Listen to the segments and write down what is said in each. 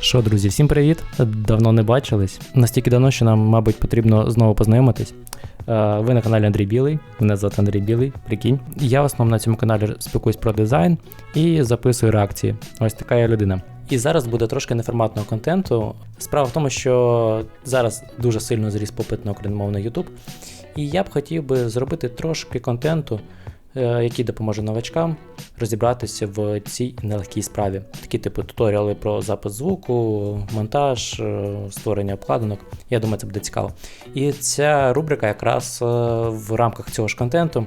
Що, друзі, всім привіт! Давно не бачились. Настільки давно, що нам, мабуть, потрібно знову познайомитись. Е, Ви на каналі Андрій Білий, мене звати Андрій Білий, прикинь. Я в основному на цьому каналі спілкуюсь про дизайн і записую реакції. Ось така я людина. І зараз буде трошки неформатного контенту. Справа в тому, що зараз дуже сильно зріс попит на україномовний YouTube. І я б хотів би зробити трошки контенту, який допоможе новачкам розібратися в цій нелегкій справі. Такі типу туторіали про запис звуку, монтаж, е, створення обкладинок. Я думаю, це буде цікаво. І ця рубрика якраз е, в рамках цього ж контенту.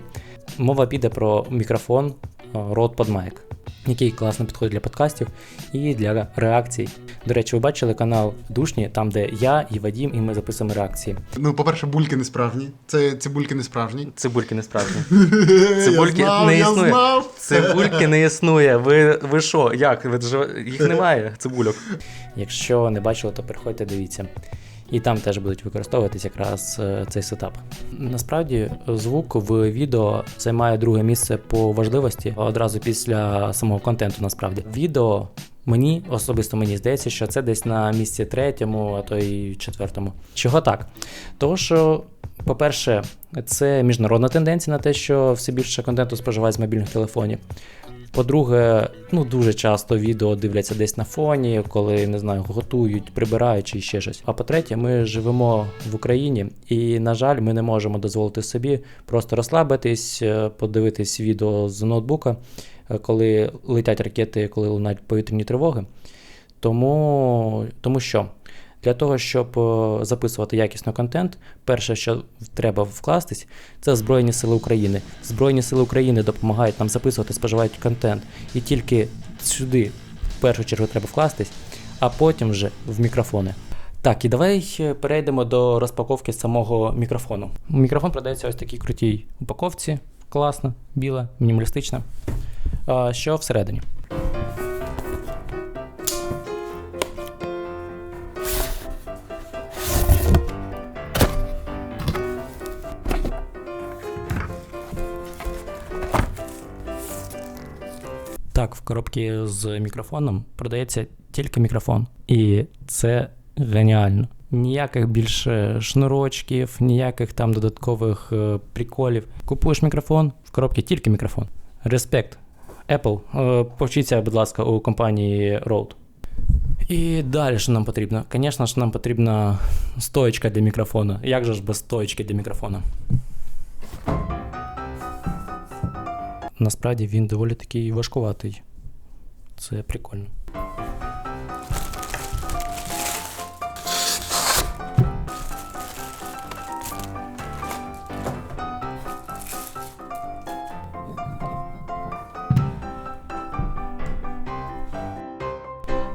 Мова піде про мікрофон е, Rode PodMic, який класно підходить для подкастів і для реакцій. До речі, ви бачили канал Душні, там де я і Вадім, і ми записуємо реакції. Ну, по-перше, бульки не справжні. Це цибульки не справжні. Цибульки не справжні. Цибульки я знав, не я існує. знав. Цибульки не існує. Ви, ви що? Як? Ви ж- їх немає, цибульок. Якщо не бачили, то переходьте, дивіться. І там теж будуть використовуватись якраз е, цей сетап. Насправді, звук в відео займає друге місце по важливості одразу після самого контенту. Насправді, відео мені особисто мені здається, що це десь на місці третьому, а то й четвертому. Чого так? Тому що, по-перше, це міжнародна тенденція на те, що все більше контенту споживають з мобільних телефонів. По-друге, ну дуже часто відео дивляться десь на фоні, коли не знаю, готують, прибирають чи ще щось. А по-третє, ми живемо в Україні, і, на жаль, ми не можемо дозволити собі просто розслабитись, е, подивитись відео з ноутбука, е, коли летять ракети, коли лунають повітряні тривоги. Тому, тому що для того, щоб е, записувати якісно контент, перше, що треба вкластись, це Збройні Сили України. Збройні Сили України допомагають нам записувати, споживають контент. І тільки сюди в першу чергу треба вкластись, а потім вже в мікрофони. Так, і давай е, перейдемо до розпаковки самого мікрофону. Мікрофон продається ось такій крутій упаковці. Класна, біла, мінімалістична. Що всередині? Так, в коробці з мікрофоном продається тільки мікрофон. І це геніально. Ніяких більше шнурочків, ніяких там додаткових е, приколів. Купуєш мікрофон, в коробці тільки мікрофон. Респект. Apple, е, повчіться, будь ласка, у компанії Rode. І далі що нам потрібно? Звісно ж, нам потрібна стоечка для мікрофона. Як же ж без стоечки для мікрофона? Насправді він доволі такий важкуватий. Це прикольно.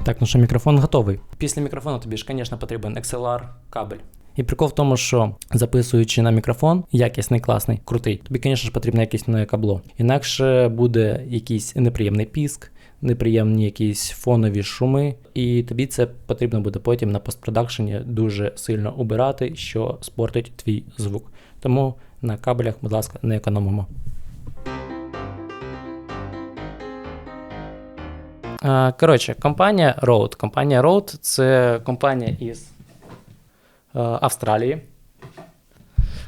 Так, ну що, мікрофон готовий. Після мікрофону тобі ж, звісно, потрібен XLR кабель. І прикол в тому, що записуючи на мікрофон, якісний, класний, крутий, тобі, звісно ж, потрібно якесь нове кабло. Інакше буде якийсь неприємний піск, неприємні якісь фонові шуми, і тобі це потрібно буде потім на постпродакшені дуже сильно убирати, що спортить твій звук. Тому на кабелях, будь ласка, не економимо. Коротше, компанія Rode. Компанія Rode це компанія із Австралії.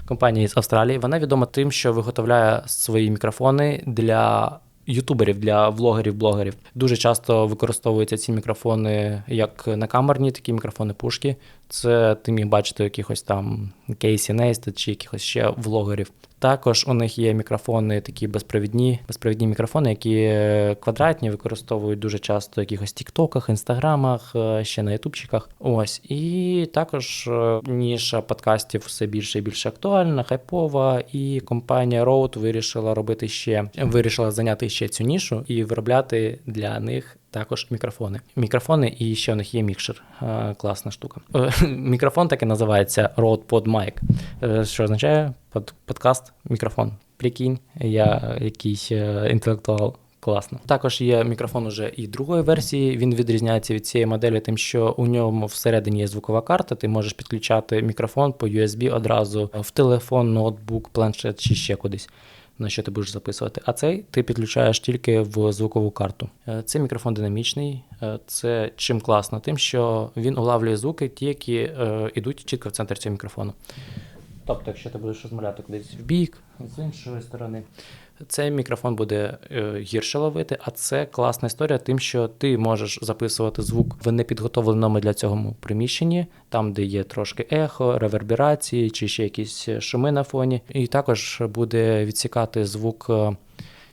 Компанія з Австралії. Вона відома тим, що виготовляє свої мікрофони для ютуберів, для влогерів-блогерів. Дуже часто використовуються ці мікрофони як накамерні такі мікрофони пушки. Це ти міг бачити якихось там Кейсі Нейста чи якихось ще влогерів. Також у них є мікрофони такі безпровідні, безпровідні мікрофони, які е, квадратні, використовують дуже часто в якихось тіктоках, інстаграмах, е, ще на ютубчиках. Ось. І також е, ніша подкастів все більше і більше актуальна, хайпова. І компанія Rode вирішила робити ще, вирішила зайняти ще цю нішу і виробляти для них також мікрофони. Мікрофони і ще у них є мікшер. Е, Класна штука. Е, Мікрофон так і називається Rode PodMic, е, що означає под, подкаст мікрофон. Прикинь, я якийсь інтелектуал. Класно. Також є мікрофон уже і другої версії. Він відрізняється від цієї моделі, тим, що у ньому всередині є звукова карта. Ти можеш підключати мікрофон по USB одразу в телефон, ноутбук, планшет чи ще кудись. на що ти будеш записувати. А цей ти підключаєш тільки в звукову карту. Е, Цей мікрофон динамічний. Е, Це чим класно, тим, що він улавлює звуки, ті, які е, йдуть чітко в центр цього мікрофону. Тобто, якщо ти будеш розмовляти кудись в бік, з іншої сторони, цей мікрофон буде е, гірше ловити, а це класна історія, тим, що ти можеш записувати звук в непідготовленому для цього приміщенні, там, де є трошки ехо, реверберації чи ще якісь шуми на фоні. І також буде відсікати звук.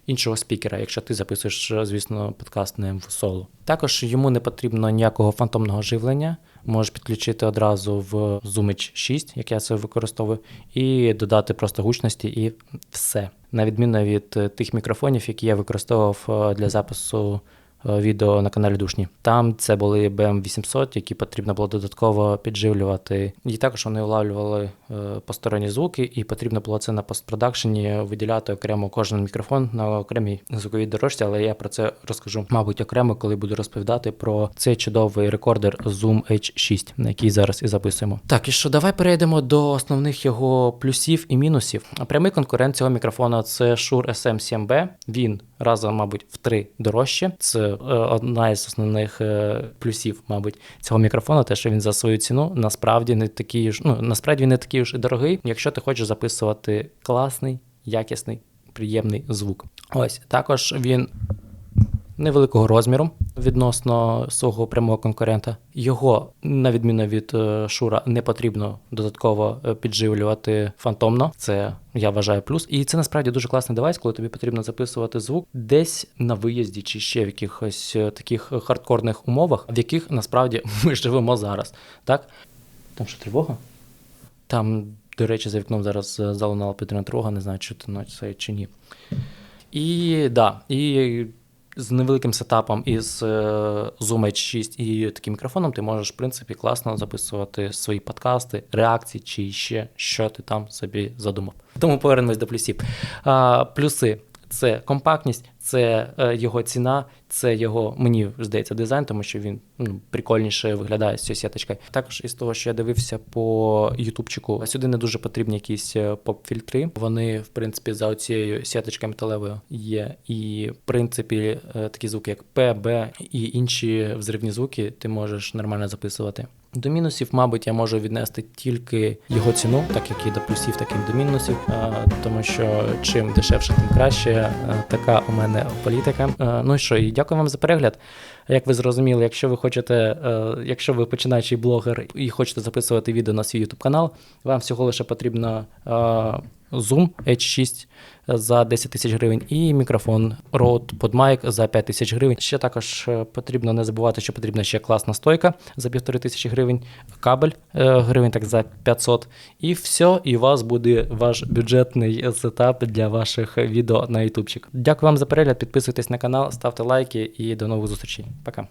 Іншого спікера, якщо ти записуєш, звісно, подкаст не в соло. Також йому не потрібно ніякого фантомного живлення. Можеш підключити одразу в Zoom 6, як я це використовую, і додати просто гучності, і все. На відміну від тих мікрофонів, які я використовував е, для запису відео на каналі Душні. Там це були BM800, які потрібно було додатково підживлювати. І також вони улавлювали е, посторонні звуки, і потрібно було це на постпродакшені виділяти окремо кожен мікрофон на окремій звуковій дорожці, але я про це розкажу, мабуть, окремо, коли буду розповідати про цей чудовий рекордер Zoom H6, на який зараз і записуємо. Так, і що, давай перейдемо до основних його плюсів і мінусів. Прямий конкурент цього мікрофона це Shure SM7B. Він разом, мабуть, в три дорожче. Це е, одна із основних е, плюсів, мабуть, цього мікрофона, те, що він за свою ціну насправді не такий ж, ну насправді він не такий ж дорогий, якщо ти хочеш записувати класний, якісний, приємний звук. Ось також він невеликого розміру відносно свого прямого конкурента. Його, на відміну від е, Шура, не потрібно додатково е, підживлювати фантомно. Це я вважаю плюс. І це насправді дуже класний девайс, коли тобі потрібно записувати звук десь на виїзді чи ще в якихось е, таких хардкорних умовах, в яких насправді ми живемо зараз. Так? Там що тривога? Там, до речі, за вікном зараз залунала підтримана тривога, не знаю, чи це чи ні. І да, і з невеликим сетапом із е, Zoom H6 і таким мікрофоном ти можеш, в принципі, класно записувати свої подкасти, реакції чи ще що ти там собі задумав. Тому повернемось до плюсів. А, плюси. Це компактність, це е, його ціна, це його, мені здається, дизайн, тому що він ну, прикольніше виглядає з цією сіточкою. Також із того, що я дивився по ютубчику, сюди не дуже потрібні якісь е, поп-фільтри. Вони, в принципі, за оцією сіточкою металевою є. І, в принципі, е, такі звуки, як П, Б і інші взривні звуки, ти можеш нормально записувати. До мінусів, мабуть, я можу віднести тільки його ціну, так як і до плюсів, так і до мінусів, е, тому що чим дешевше, тим краще. Е, Така у мене політика. Е, Ну що, і дякую вам за перегляд. Як ви зрозуміли, якщо ви хочете, якщо ви починаючий блогер і хочете записувати відео на свій YouTube канал, вам всього лише потрібно Zoom H6 за 10 тисяч гривень і мікрофон Rode PodMic за 5 тисяч гривень. Ще також е, потрібно не забувати, що потрібна ще класна стойка за півтори тисячі гривень, кабель е, гривень так за 500. І все, і у вас буде ваш бюджетний сетап для ваших відео на ютубчик. Дякую вам за перегляд, підписуйтесь на канал, ставте лайки і до нових зустрічей. Пока.